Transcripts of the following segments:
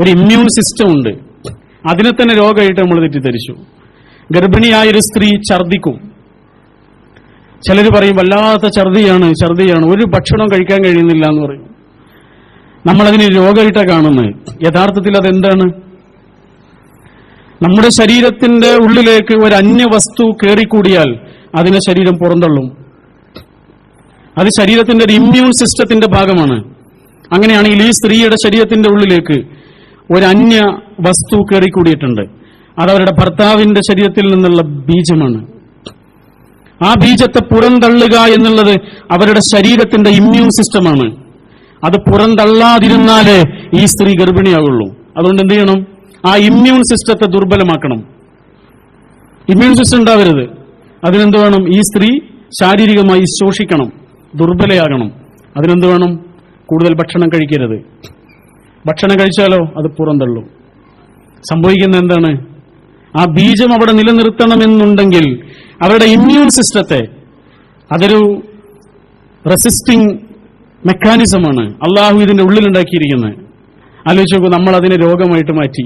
ഒരു immune system ഉണ്ട്. അതിനെ തന്നെ രോഗമായിട്ട് നമ്മൾ തെറ്റിദ്ധരിച്ചു. ഗർഭിണിയായ ഒരു സ്ത്രീ ഛർദിക്കും ചിലർ പറയും വല്ലാത്ത ഛർദിയാണ് ഛർദിയാണ് ഒരു ഭക്ഷണം കഴിക്കാൻ കഴിയുന്നില്ല എന്ന് പറയും. നമ്മളതിന് രോഗമായിട്ടാണ് കാണുന്നത്. യഥാർത്ഥത്തിൽ അതെന്താണ്? നമ്മുടെ ശരീരത്തിന്റെ ഉള്ളിലേക്ക് ഒരു അന്യ വസ്തു കയറിക്കൂടിയാൽ അതിനെ ശരീരം പുറന്തള്ളും. അത് ശരീരത്തിന്റെ ഒരു ഇമ്മ്യൂൺ സിസ്റ്റത്തിന്റെ ഭാഗമാണ്. അങ്ങനെയാണെങ്കിൽ ഈ സ്ത്രീയുടെ ശരീരത്തിന്റെ ഉള്ളിലേക്ക് ഒരു അന്യ വസ്തു കയറിക്കൂടിയിട്ടുണ്ട് അത് അവരുടെ ഭർത്താവിന്റെ ശരീരത്തിൽ നിന്നുള്ള ബീജമാണ്. ആ ബീജത്തെ പുറന്തള്ളുക എന്നുള്ളത് അവരുടെ ശരീരത്തിന്റെ ഇമ്മ്യൂൺ സിസ്റ്റമാണ് അത് പുറന്തള്ളാതിരുന്നാലേ ഈ സ്ത്രീ ഗർഭിണിയാകുള്ളൂ അതുകൊണ്ട് എന്ത് ചെയ്യണം? ആ ഇമ്മ്യൂൺ സിസ്റ്റത്തെ ദുർബലമാക്കണം. ഇമ്മ്യൂൺ സിസ്റ്റം ഉണ്ടാവരുത്. അതിനെന്ത് വേണം? ഈ സ്ത്രീ ശാരീരികമായി ശോഷിക്കണം. ദുർബലയാകണം. അതിനെന്ത് വേണം? കൂടുതൽ ഭക്ഷണം കഴിക്കരുത്. ഭക്ഷണം കഴിച്ചാലോ അത് പുറന്തള്ളും സംഭവിക്കുന്ന എന്താണ്? ആ ബീജം അവിടെ നിലനിർത്തണമെന്നുണ്ടെങ്കിൽ അവരുടെ ഇമ്മ്യൂൺ സിസ്റ്റത്തെ അതൊരു റെസിസ്റ്റിംഗ് മെക്കാനിസമാണ് അള്ളാഹു ഇതിന്റെ ഉള്ളിലുണ്ടാക്കിയിരിക്കുന്നത്. ആലോചിച്ച് നോക്കൂ നമ്മൾ അതിനെ രോഗമായിട്ട് മാറ്റി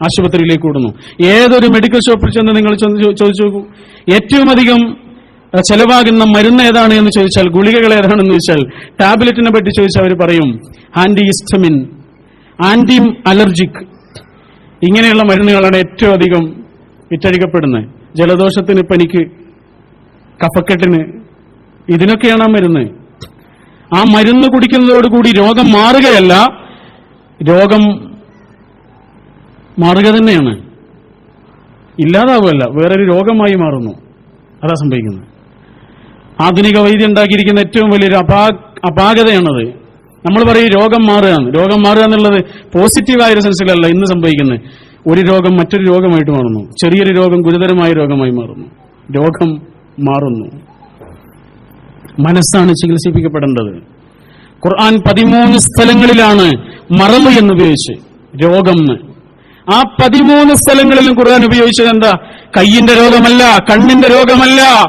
ആശുപത്രിയിലേക്ക് ഓടുന്നു. ഏതൊരു മെഡിക്കൽ ഷോപ്പിൽ ചെന്ന് നിങ്ങൾ ചോദിച്ചു നോക്കൂ. ഏറ്റവും അധികം ചെലവാകുന്ന മരുന്ന് ഏതാണ് എന്ന് ചോദിച്ചാൽ ഗുളികകൾ ഏതാണെന്ന് ചോദിച്ചാൽ ടാബ്ലറ്റിനെ പറ്റി ചോദിച്ചാൽ അവർ പറയും ആന്റി ഹിസ്റ്റമിൻ ആന്റി അലർജിക് ഇങ്ങനെയുള്ള മരുന്നുകളാണ് ഏറ്റവും അധികം വിറ്റഴിക്കപ്പെടുന്നത്. ജലദോഷത്തിന് പനിക്ക് കഫക്കെട്ടിന് ഇതിനൊക്കെയാണ് ആ മരുന്ന്. ആ മരുന്ന് കുടിക്കുന്നതോടുകൂടി രോഗം മാറുകയല്ല രോഗം മാറുക തന്നെയാണ്. ഇല്ലാതാവുകയല്ല വേറൊരു രോഗമായി മാറുന്നു. അതാ സംഭവിക്കുന്നത്. ആധുനിക വൈദ്യം ഉണ്ടാക്കിയിരിക്കുന്ന ഏറ്റവും വലിയൊരു അപാ അപാകതയാണത്. നമ്മൾ പറയും രോഗം മാറുകയാണ്. രോഗം മാറുക എന്നുള്ളത് പോസിറ്റീവായ ഒരു സെൻസിലല്ല ഇന്ന് സംഭവിക്കുന്നത്. ഒരു രോഗം മറ്റൊരു രോഗമായിട്ട് മാറുന്നു. ചെറിയൊരു രോഗം ഗുരുതരമായ രോഗമായി മാറുന്നു. രോഗം മാറുന്നു. മനസ്സാണ് ചികിത്സിപ്പിക്കപ്പെടേണ്ടത്. ഖുർആൻ പതിമൂന്ന് സ്ഥലങ്ങളിലാണ് മറവ് എന്നുപയോഗിച്ച് രോഗം. ആ പതിമൂന്ന് സ്ഥലങ്ങളിലും ഖുർആൻ ഉപയോഗിച്ചത് എന്താ? കയ്യിന്റെ രോഗമല്ല കണ്ണിന്റെ രോഗമല്ല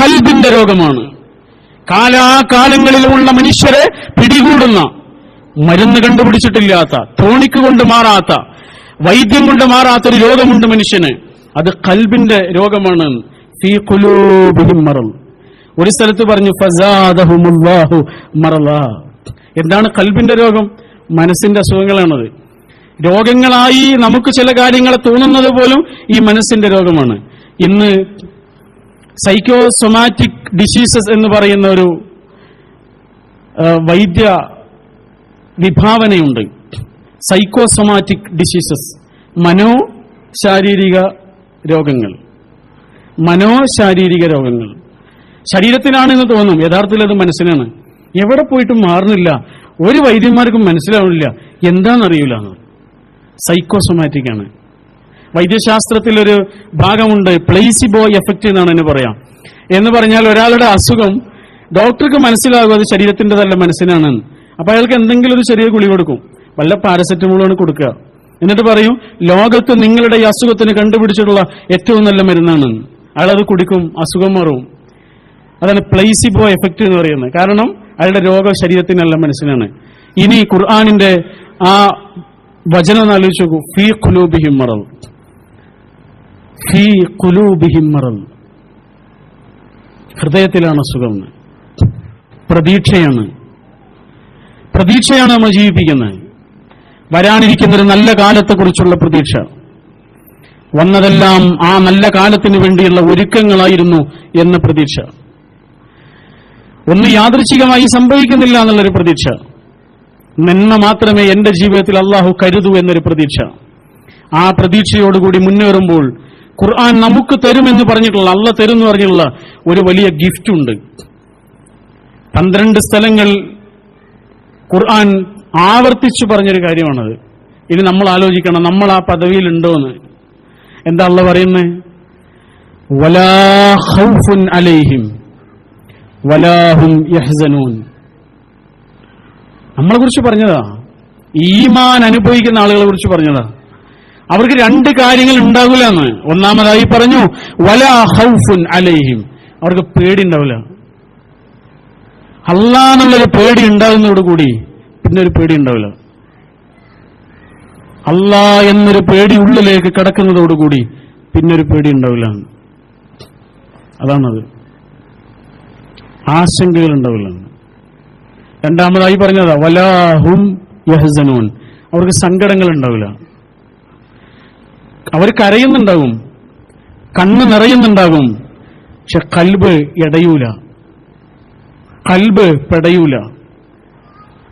കൽബിന്റെ രോഗമാണ്. കാലാകാലങ്ങളിലുമുള്ള മനുഷ്യരെ പിടികൂടുന്ന മരുന്ന് കണ്ടുപിടിച്ചിട്ടില്ലാത്ത തോണിക്ക് കൊണ്ട് മാറാത്ത വൈദ്യം കൊണ്ട് മാറാത്ത ഒരു രോഗമുണ്ട് മനുഷ്യന്. അത് കൽബിന്റെ രോഗമാണ്. ഫീ ഒരു സ്ഥലത്ത് പറഞ്ഞു ഫസാദഹുമുല്ലാഹു എന്താണ് കൽബിന്റെ രോഗം? മനസ്സിന്റെ അസുഖങ്ങളാണത്. രോഗങ്ങളായി നമുക്ക് ചില കാര്യങ്ങളെ തോന്നുന്നത് പോലും ഈ മനസ്സിന്റെ രോഗമാണ്. ഇന്ന് സൈക്കോസൊമാറ്റിക് ഡിസീസസ് എന്ന് പറയുന്ന ഒരു വൈദ്യ വിഭാവനയുണ്ട്. സൈക്കോസൊമാറ്റിക് ഡിസീസസ് മനോ ശാരീരിക രോഗങ്ങൾ. മനോ ശാരീരിക രോഗങ്ങൾ. ശരീരത്തിലാണെന്ന് തോന്നും. യഥാർത്ഥത്തിൽ അത് മനസ്സിനാണ്. എവിടെ പോയിട്ടും മാറുന്നില്ല. ഒരു വൈദ്യന്മാർക്കും മനസ്സിലാവുന്നില്ല. എന്താണെന്നറിയില്ല. സൈക്കോസൊമാറ്റിക് ആണ്. വൈദ്യശാസ്ത്രത്തിൽ ഒരു ഭാഗമുണ്ട് പ്ലേസിബോ എഫക്റ്റ് എന്നാണ് എന്നെ പറയാം. എന്ന് പറഞ്ഞാൽ ഒരാളുടെ അസുഖം ഡോക്ടർക്ക് മനസ്സിലാകും അത് ശരീരത്തിന്റെതല്ല മനസ്സിനാണ്. അപ്പൊ അയാൾക്ക് എന്തെങ്കിലും ഒരു ചെറിയ ഗുളി കൊടുക്കും. വല്ല പാരസെറ്റമോളാണ് കൊടുക്കുക. എന്നിട്ട് പറയും ലോകത്ത് നിങ്ങളുടെ ഈ അസുഖത്തിന് കണ്ടുപിടിച്ചിട്ടുള്ള ഏറ്റവും നല്ല മരുന്നാണ്. അയാളത് കുടിക്കും അസുഖം മാറും. അതാണ് പ്ലേസിബോ എഫക്റ്റ് എന്ന് പറയുന്നത്. കാരണം അയാളുടെ രോഗം ശരീരത്തിനല്ല മനസ്സിനാണ്. ഇനി ഖുർആാനിന്റെ ആ വചനം ആലോചിച്ചു ഫീ ഖുലൂബിഹിം മറൽ ഹൃദയത്തിലാണ് അസുഖം. പ്രതീക്ഷയാണ്. പ്രതീക്ഷയാണ് നമ്മൾ ജീവിപ്പിക്കുന്നത്. വരാനിരിക്കുന്ന ഒരു നല്ല കാലത്തെക്കുറിച്ചുള്ള പ്രതീക്ഷ. വന്നതെല്ലാം ആ നല്ല കാലത്തിന് വേണ്ടിയുള്ള ഒരുക്കങ്ങളായിരുന്നു എന്ന പ്രതീക്ഷ. ഒന്ന് യാദൃച്ഛികമായി സംഭവിക്കുന്നില്ല എന്നുള്ളൊരു പ്രതീക്ഷ. നന്മ മാത്രമേ എന്റെ ജീവിതത്തിൽ അള്ളാഹു കരുതൂ എന്നൊരു പ്രതീക്ഷ. ആ പ്രതീക്ഷയോടുകൂടി മുന്നേറുമ്പോൾ ഖുർആൻ നമുക്ക് തരുമെന്ന് പറഞ്ഞിട്ടുള്ള അല്ല തരും എന്ന് പറഞ്ഞിട്ടുള്ള ഒരു വലിയ ഗിഫ്റ്റ് ഉണ്ട്. പന്ത്രണ്ട് സ്ഥലങ്ങൾ ഖുർആൻ ആവർത്തിച്ചു പറഞ്ഞൊരു കാര്യമാണത്. ഇനി നമ്മൾ ആലോചിക്കണം നമ്മൾ ആ പദവിയിൽ ഉണ്ടോ എന്ന്. എന്താ അള്ള പറയുന്നത് വലാ ഖൗഫുൻ അലൈഹിം വലാഹും യഹ്സനൂൻ. നമ്മളെ കുറിച്ച് പറഞ്ഞതാ. ഈമാൻ അനുഭവിക്കുന്ന ആളുകളെ കുറിച്ച് പറഞ്ഞതാ. അവർക്ക് രണ്ട് കാര്യങ്ങൾ ഉണ്ടാകില്ല എന്ന് ഒന്നാമതായി പറഞ്ഞു വല ഹൗഫുൻ അലൈഹിം. അവർക്ക് പേടി ഉണ്ടാവില്ല. അള്ളാന്നുള്ളൊരു പേടി ഉണ്ടാകുന്നതോടുകൂടി പിന്നെ ഒരു പേടി ഉണ്ടാവില്ല. അല്ലാ എന്നൊരു പേടി ഉള്ളിലേക്ക് കിടക്കുന്നതോടുകൂടി പിന്നെ ഒരു പേടി ഉണ്ടാവില്ല. അതാണത്. ആശങ്കകൾ ഉണ്ടാവില്ല. രണ്ടാമതായി പറഞ്ഞതാ വലാഹും യഹസനൂൻ. അവർക്ക് സങ്കടങ്ങൾ ഉണ്ടാവില്ല. അവർ കരയുന്നുണ്ടാവും. കണ്ണ് നിറയുന്നുണ്ടാകും പക്ഷെ കൽബ് ഇടയൂല. കൽബ് പെടയൂല.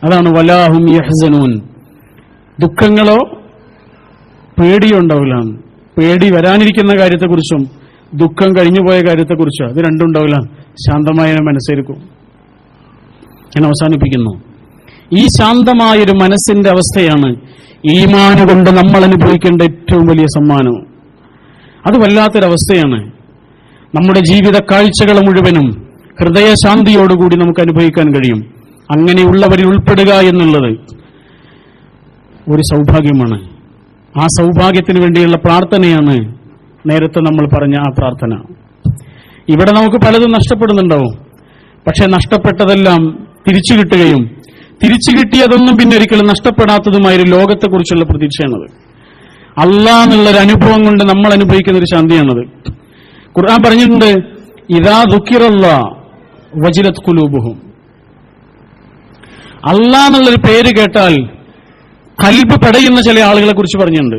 അതാണ് വലാഹും യഹ്സനൂൻ. ദുഃഖങ്ങളോ പേടിയോ ഉണ്ടാവില്ല. പേടി വരാനിരിക്കുന്ന കാര്യത്തെക്കുറിച്ചും ദുഃഖം കഴിഞ്ഞുപോയ കാര്യത്തെക്കുറിച്ചും അത് രണ്ടും ഉണ്ടാവില്ല. ശാന്തമായ മനസ്സേരിക്കും ഞാൻ അവസാനിപ്പിക്കുന്നു. ഈ ശാന്തമായൊരു മനസ്സിന്റെ അവസ്ഥയാണ് ഈമാന് കൊണ്ട് നമ്മൾ അനുഭവിക്കേണ്ട ഏറ്റവും വലിയ സമ്മാനം. അത് വല്ലാത്തൊരവസ്ഥയാണ്. നമ്മുടെ ജീവിത കാഴ്ചകൾ മുഴുവനും ഹൃദയശാന്തിയോടുകൂടി നമുക്ക് അനുഭവിക്കാൻ കഴിയും. അങ്ങനെയുള്ളവരിൽ ഉൾപ്പെടുക എന്നുള്ളത് ഒരു സൗഭാഗ്യമാണ്. ആ സൗഭാഗ്യത്തിന് വേണ്ടിയുള്ള പ്രാർത്ഥനയാണ് നേരത്തെ നമ്മൾ പറഞ്ഞ ആ പ്രാർത്ഥന. ഇവിടെ നമുക്ക് പലതും നഷ്ടപ്പെടുന്നുണ്ടാവും. പക്ഷെ നഷ്ടപ്പെട്ടതെല്ലാം തിരിച്ചു കിട്ടുകയും തിരിച്ചു കിട്ടിയതൊന്നും പിന്നെ ഒരിക്കലും നഷ്ടപ്പെടാത്തതുമായ ഒരു ലോകത്തെക്കുറിച്ചുള്ള പ്രതീക്ഷയാണത്. അള്ളാ എന്നുള്ളൊരു അനുഭവം കൊണ്ട് നമ്മൾ അനുഭവിക്കുന്ന ഒരു ശാന്തിയാണത്. ഖുർആൻ പറഞ്ഞിട്ടുണ്ട് ഇതാ ദുഃഖിറല്ല വജിലത് കുലൂബുഹും അല്ലാ എന്നുള്ളൊരു പേര് കേട്ടാൽ കൽബ് പടയുന്ന ചില ആളുകളെ കുറിച്ച് പറഞ്ഞിട്ടുണ്ട്.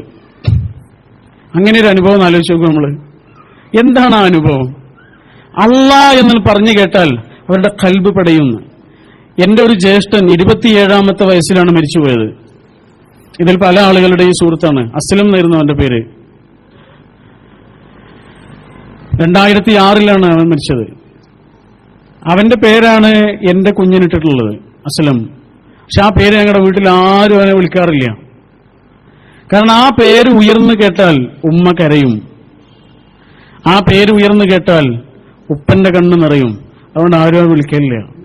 അങ്ങനെ ഒരു അനുഭവം ആലോചിച്ച് നോക്കും നമ്മൾ. എന്താണ് ആ അനുഭവം? അല്ലാ എന്ന് പറഞ്ഞു കേട്ടാൽ അവരുടെ കൽബ് പടയുന്നു. എന്റെ ഒരു ജ്യേഷ്ഠൻ ഇരുപത്തിയേഴാമത്തെ വയസ്സിലാണ് മരിച്ചുപോയത്. ഇതിൽ പല ആളുകളുടെയും സുഹൃത്താണ്. അസ്ലം എന്നായിരുന്നു അവന്റെ പേര്. രണ്ടായിരത്തി ആറിലാണ് അവൻ മരിച്ചത്. അവന്റെ പേരാണ് എന്റെ കുഞ്ഞിനിട്ടിട്ടുള്ളത് അസ്ലം. പക്ഷെ ആ പേര് ഞങ്ങളുടെ വീട്ടിൽ ആരും അവനെ വിളിക്കാറില്ല. കാരണം ആ പേര് ഉയർന്നു കേട്ടാൽ ഉമ്മ കരയും. ആ പേര് ഉയർന്നു കേട്ടാൽ ഉപ്പന്റെ കണ്ണ് നിറയും. അതുകൊണ്ട് ആരും വിളിക്കില്ല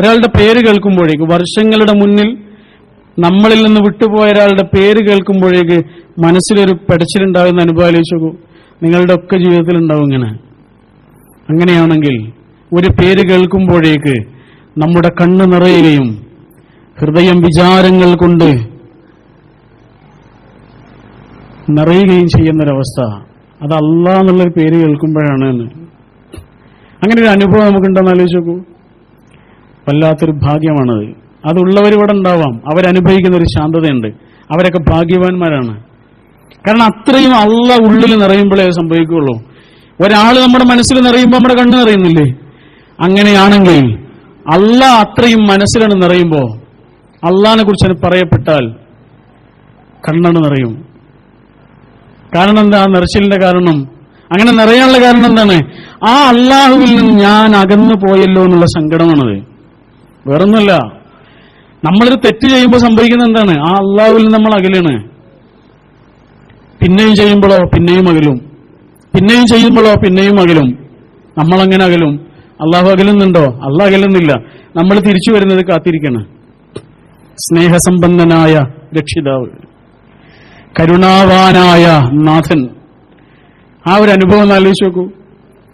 ഒരാളുടെ പേര് കേൾക്കുമ്പോഴേക്ക് വർഷങ്ങളുടെ മുന്നിൽ നമ്മളിൽ നിന്ന് വിട്ടുപോയ ഒരാളുടെ പേര് കേൾക്കുമ്പോഴേക്ക് മനസ്സിലൊരു പെടച്ചിലുണ്ടാകുന്ന അനുഭവം ആലോചിച്ചു നിങ്ങളുടെ ഒക്കെ ജീവിതത്തിൽ ഉണ്ടാവും ഇങ്ങനെ. അങ്ങനെയാണെങ്കിൽ ഒരു പേര് കേൾക്കുമ്പോഴേക്ക് നമ്മുടെ കണ്ണ് നിറയുകയും ഹൃദയം വിചാരങ്ങൾ കൊണ്ട് നിറയുകയും ചെയ്യുന്നൊരവസ്ഥ. അത് അല്ല എന്നുള്ളൊരു പേര് കേൾക്കുമ്പോഴാണ് അങ്ങനെ ഒരു അനുഭവം നമുക്കുണ്ടെന്ന് ആലോചിച്ച് നോക്കൂ. വല്ലാത്തൊരു ഭാഗ്യമാണത് അതുള്ളവർ ഇവിടെ ഉണ്ടാവാം. അവരനുഭവിക്കുന്ന ഒരു ശാന്തതയുണ്ട്. അവരൊക്കെ ഭാഗ്യവാന്മാരാണ്. കാരണം അത്രയും അള്ള ഉള്ളിൽ നിറയുമ്പോഴേ സംഭവിക്കുകയുള്ളൂ. ഒരാൾ നമ്മുടെ മനസ്സിൽ നിറയുമ്പോൾ നമ്മുടെ കണ്ണ് നിറയുന്നില്ലേ? അങ്ങനെയാണെങ്കിൽ അള്ള അത്രയും മനസ്സിലാണ് നിറയുമ്പോൾ അള്ളാഹിനെ കുറിച്ച് പറയപ്പെട്ടാൽ കണ്ണാണ് നിറയും. കാരണം എന്താ? നിറച്ചിലിന്റെ കാരണം. അങ്ങനെ നിറയാനുള്ള കാരണം എന്താണ്? ആ അള്ളാഹുവിൽ നിന്ന് ഞാൻ അകന്നു പോയല്ലോ എന്നുള്ള സങ്കടമാണത്. വേറൊന്നുമല്ല. നമ്മളൊരു തെറ്റ് ചെയ്യുമ്പോൾ സംഭവിക്കുന്നത് എന്താണ്? ആ അള്ളാഹുവിൽ നമ്മൾ അകലാണ്. പിന്നെയും ചെയ്യുമ്പോഴോ പിന്നെയും അകലും. പിന്നെയും ചെയ്യുമ്പോഴോ പിന്നെയും അകലും. നമ്മൾ അങ്ങനെ അകലും. അള്ളാഹു അകലുന്നുണ്ടോ? അള്ളാഹ് അകലുന്നില്ല. നമ്മൾ തിരിച്ചു വരുന്നത് കാത്തിരിക്കണം. സ്നേഹസമ്പന്നനായ രക്ഷിതാവ്. കരുണാവാനായ നാഥൻ. ആ ഒരു അനുഭവം ഒന്ന് ആലോചിച്ച് നോക്കൂ.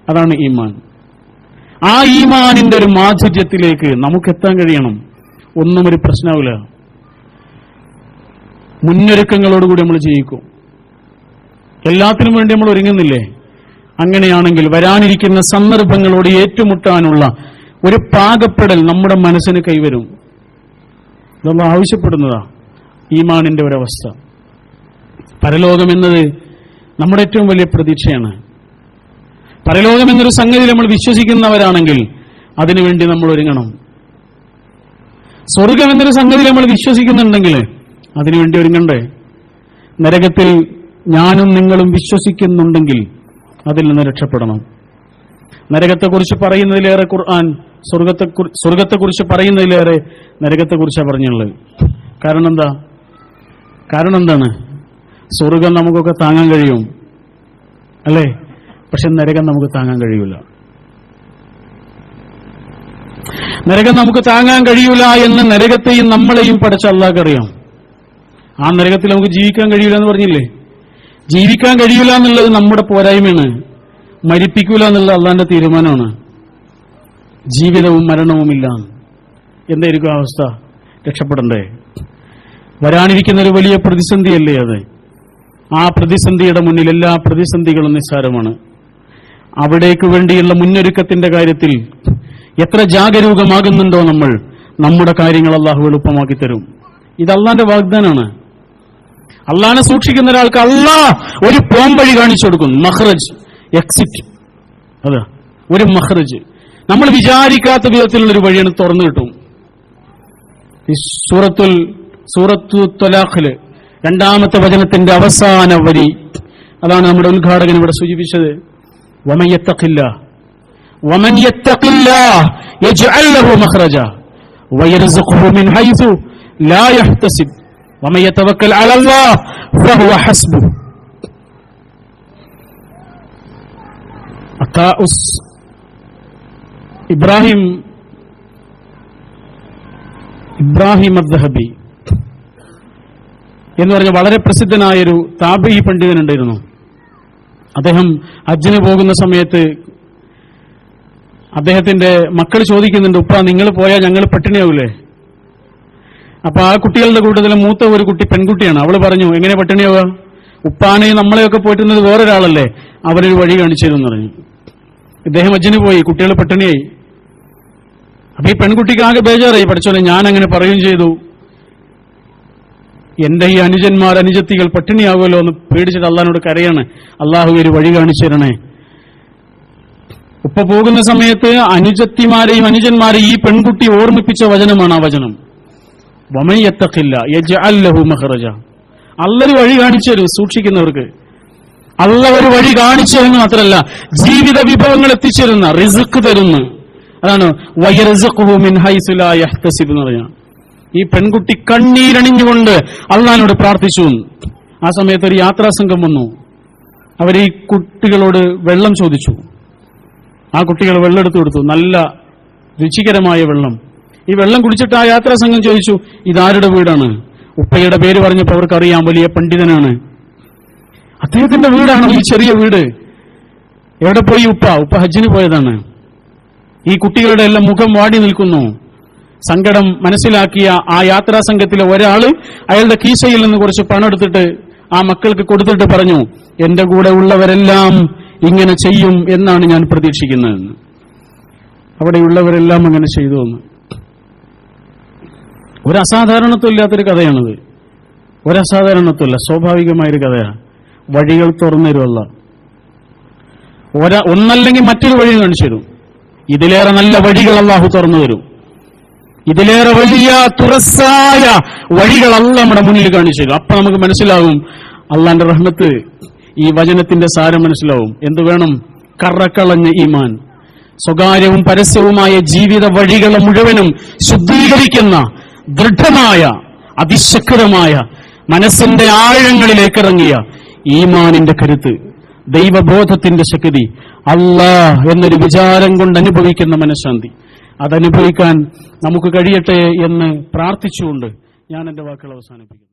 അതാണ് ഈമാൻ. ആ ഈമാനിന്റെ ഒരു മാധുര്യത്തിലേക്ക് നമുക്ക് എത്താൻ കഴിയണം. ഒന്നും ഒരു പ്രശ്നമാവില്ല മുന്നൊരുക്കങ്ങളോടുകൂടി നമ്മൾ ജീവിക്കും. എല്ലാത്തിനും വേണ്ടി നമ്മൾ ഒരുങ്ങുന്നില്ലേ? അങ്ങനെയാണെങ്കിൽ വരാനിരിക്കുന്ന സന്ദർഭങ്ങളോട് ഏറ്റുമുട്ടാനുള്ള ഒരു പാകപ്പെടൽ നമ്മുടെ മനസ്സിന് കൈവരും. ഇതൊന്നും ആവശ്യപ്പെടുന്നതാ. ഈമാനിന്റെ ഒരവസ്ഥ. പരലോകം എന്നത് നമ്മുടെ ഏറ്റവും വലിയ പ്രതീക്ഷയാണ്. പരലോകം എന്നൊരു സംഗതി നമ്മൾ വിശ്വസിക്കുന്നവരാണെങ്കിൽ അതിനുവേണ്ടി നമ്മൾ ഒരുങ്ങണം. സ്വർഗം എന്നൊരു സംഗതി നമ്മൾ വിശ്വസിക്കുന്നുണ്ടെങ്കിൽ അതിനുവേണ്ടി ഒരുങ്ങണ്ടേ? നരകത്തിൽ ഞാനും നിങ്ങളും വിശ്വസിക്കുന്നുണ്ടെങ്കിൽ അതിൽ നിന്ന് രക്ഷപ്പെടണം. നരകത്തെക്കുറിച്ച് പറയുന്നതിലേറെ ഖുർആൻ സ്വർഗത്തെ സ്വർഗത്തെക്കുറിച്ച് പറയുന്നതിലേറെ നരകത്തെക്കുറിച്ചാണ് പറഞ്ഞുള്ളത് കാരണം എന്താ? കാരണം എന്താണ്? സ്വർഗം നമുക്കൊക്കെ താങ്ങാൻ കഴിയും. അല്ലേ? പക്ഷെ നരകം നമുക്ക് താങ്ങാൻ കഴിയൂല. നരകം നമുക്ക് താങ്ങാൻ കഴിയൂല എന്ന് നരകത്തെയും നമ്മളെയും പഠിച്ച അള്ളാഹ്ക്കറിയാം ആ നരകത്തിൽ നമുക്ക് ജീവിക്കാൻ കഴിയൂല എന്ന് പറഞ്ഞില്ലേ? ജീവിക്കാൻ കഴിയൂല എന്നുള്ളത് നമ്മുടെ പോരായ്മയാണ്. മരിപ്പിക്കൂല എന്നുള്ള അള്ളാന്റെ തീരുമാനമാണ്. ജീവിതവും മരണവും ഇല്ല. എന്തായിരിക്കും അവസ്ഥ? രക്ഷപ്പെടണ്ടേ. വരാനിരിക്കുന്ന ഒരു വലിയ പ്രതിസന്ധിയല്ലേ അത്? ആ പ്രതിസന്ധിയുടെ മുന്നിൽ എല്ലാ പ്രതിസന്ധികളും നിസ്സാരമാണ്. അവിടേക്ക് വേണ്ടിയുള്ള മുന്നൊരുക്കത്തിന്റെ കാര്യത്തിൽ എത്ര ജാഗരൂകമാകുന്നുണ്ടോ നമ്മൾ നമ്മുടെ കാര്യങ്ങൾ അള്ളാഹു എളുപ്പമാക്കി തരും. ഇത് അള്ളാന്റെ വാഗ്ദാനാണ്. അള്ളാനെ സൂക്ഷിക്കുന്ന ഒരാൾക്ക് അള്ളാ ഒരു പോംവഴി കാണിച്ചു കൊടുക്കും. മഹ്റജ് എക്സിറ്റ് അതെ ഒരു മഹ്റജ് നമ്മൾ വിചാരിക്കാത്ത വിധത്തിലുള്ള ഒരു വഴിയാണ് തുറന്നു കിട്ടും. സൂറത്തുൽ സൂറത്തു തൊലാഖിൽ രണ്ടാമത്തെ വചനത്തിന്റെ അവസാന വരി. അതാണ് നമ്മുടെ ഉദ്ഘാടകൻ ഇവിടെ സൂചിപ്പിച്ചത്. വമയ്യത്തക്കില്ല ومن يتق الله يجعل له مخرجا ويرزقه من حيث لا يحتسب ومن يتوكل على الله فهو حسبه അത്താഉസ് ഇബ്രാഹിം ഇബ്രാഹിം അദ്ഹബി എന്ന് പറഞ്ഞ വളരെ പ്രസിദ്ധനായൊരു താബി പണ്ഡിതനുണ്ടായിരുന്നു അദ്ദേഹം ഹജ്ജിന് പോകുന്ന സമയത്ത് അദ്ദേഹത്തിന്റെ മക്കൾ ചോദിക്കുന്നുണ്ട് ഉപ്പ നിങ്ങൾ പോയാൽ ഞങ്ങൾ പട്ടിണിയാവൂലേ? അപ്പൊ ആ കുട്ടികളുടെ കൂട്ടത്തിൽ മൂത്ത ഒരു കുട്ടി പെൺകുട്ടിയാണ്. അവൾ പറഞ്ഞു എങ്ങനെ പട്ടിണിയാവുക? ഉപ്പാനെ നമ്മളെയൊക്കെ പോയിട്ടുന്നത് വേറൊരാളല്ലേ? അവരൊരു വഴി കാണിച്ചു പറഞ്ഞു. ഇദ്ദേഹം അജ്ജന് പോയി കുട്ടികൾ പട്ടിണിയായി. അപ്പൊ ഈ പെൺകുട്ടിക്ക് ആകെ ബേജാറായി. പഠിച്ചോളെ ഞാൻ അങ്ങനെ പറയുകയും ചെയ്തു. എന്റെ ഈ അനുജന്മാർ അനുജത്തികൾ പട്ടിണിയാകുമല്ലോ എന്ന് പേടിച്ചിട്ട് അള്ളഹാനോട് കരയാണ്. അള്ളാഹു ഒരു വഴി കാണിച്ചു തരണേ. ഉപ്പ പോകുന്ന സമയത്ത് അനുജത്തിമാരെയും അനുജന്മാരെയും ഈ പെൺകുട്ടി ഓർമ്മിപ്പിച്ച വചനമാണ് ആ വചനം. വമയ്യത്തക്കില്ല യജ്അല്ലഹു മഖ്റജ അല്ലൊരു വഴി കാണിച്ചു തരും സൂക്ഷിക്കുന്നവർക്ക്. അല്ല ഒരു വഴി കാണിച്ചു തരുന്നു മാത്രമല്ല ജീവിത വിഭവങ്ങൾ എത്തിച്ചേരുന്ന റിസുക്ക് തരുന്നു. അതാണ് വയറിസുഖു മിൻ ഹൈസു ലാ യഹ്തസിബ് എന്ന് പറയാം ഈ പെൺകുട്ടി കണ്ണീരണിഞ്ഞുകൊണ്ട് അള്ളഹാനോട് പ്രാർത്ഥിച്ചു. ആ സമയത്ത് ഒരു യാത്രാസംഘം വന്നു. അവർ ഈ കുട്ടികളോട് വെള്ളം ചോദിച്ചു. ആ കുട്ടികൾ വെള്ളം എടുത്തു കൊടുത്തു. നല്ല രുചികരമായ വെള്ളം. ഈ വെള്ളം കുടിച്ചിട്ട് ആ യാത്രാസംഘം ചോദിച്ചു ഇതാരുടെ വീടാണ്? ഉപ്പയുടെ പേര് പറഞ്ഞപ്പോൾ അവർക്കറിയാം വലിയ പണ്ഡിതനാണ്. അദ്ദേഹത്തിന്റെ വീടാണ് ഈ ചെറിയ വീട്. എവിടെ പോയി ഉപ്പ? ഉപ്പ ഹജ്ജിന് പോയതാണ്. ഈ കുട്ടികളുടെ എല്ലാം മുഖം വാടി നിൽക്കുന്നു. സങ്കടം മനസ്സിലാക്കിയ ആ യാത്രാ സംഘത്തിലെ ഒരാൾ അയാളുടെ കീശയിൽ നിന്ന് കുറച്ച് പണം എടുത്തിട്ട് ആ മക്കൾക്ക് കൊടുത്തിട്ട് പറഞ്ഞു എന്റെ കൂടെ ഉള്ളവരെല്ലാം ഇങ്ങനെ ചെയ്യും എന്നാണ് ഞാൻ പ്രതീക്ഷിക്കുന്നത്. അവിടെയുള്ളവരെല്ലാം അങ്ങനെ ചെയ്തു എന്ന്. ഒരു അസാധാരണത്വം ഇല്ലാത്തൊരു കഥയാണിത്. ഒരു അസാധാരണത്വമല്ല സ്വാഭാവികമായൊരു കഥയാണ് വഴികൾ തുറന്നു തരുമല്ല ഒന്നല്ലെങ്കിൽ മറ്റൊരു വഴി കാണിച്ചു തരും. ഇതിലേറെ നല്ല വഴികൾ അള്ളാഹു തുറന്നു തരും. ഇതിലേറെ വലിയ തുറസായ വഴികൾ അല്ല നമ്മുടെ മുന്നിൽ കാണിച്ചു അപ്പൊ നമുക്ക് മനസ്സിലാവും അള്ളാന്റെ റഹ്മത്ത് ഈ വചനത്തിന്റെ സാരം മനസ്സിലാവും. എന്തു വേണം? കറക്കളഞ്ഞ ഈമാൻ. സ്വകാര്യവും പരസ്യവുമായ ജീവിത വഴികൾ മുഴുവനും ശുദ്ധീകരിക്കുന്ന ദൃഢമായ അതിശക്തമായ മനസ്സിന്റെ ആഴങ്ങളിലേക്ക് ഇറങ്ങിയ ഈമാനിന്റെ കരുത്ത് ദൈവബോധത്തിന്റെ ശക്തി അല്ലാ എന്നൊരു വിചാരം കൊണ്ട് അനുഭവിക്കുന്ന മനഃശാന്തി. അതനുഭവിക്കാൻ നമുക്ക് കഴിയട്ടെ എന്ന് പ്രാർത്ഥിച്ചുകൊണ്ട് ഞാൻ എന്റെ വാക്കുകൾ അവസാനിപ്പിക്കുന്നു.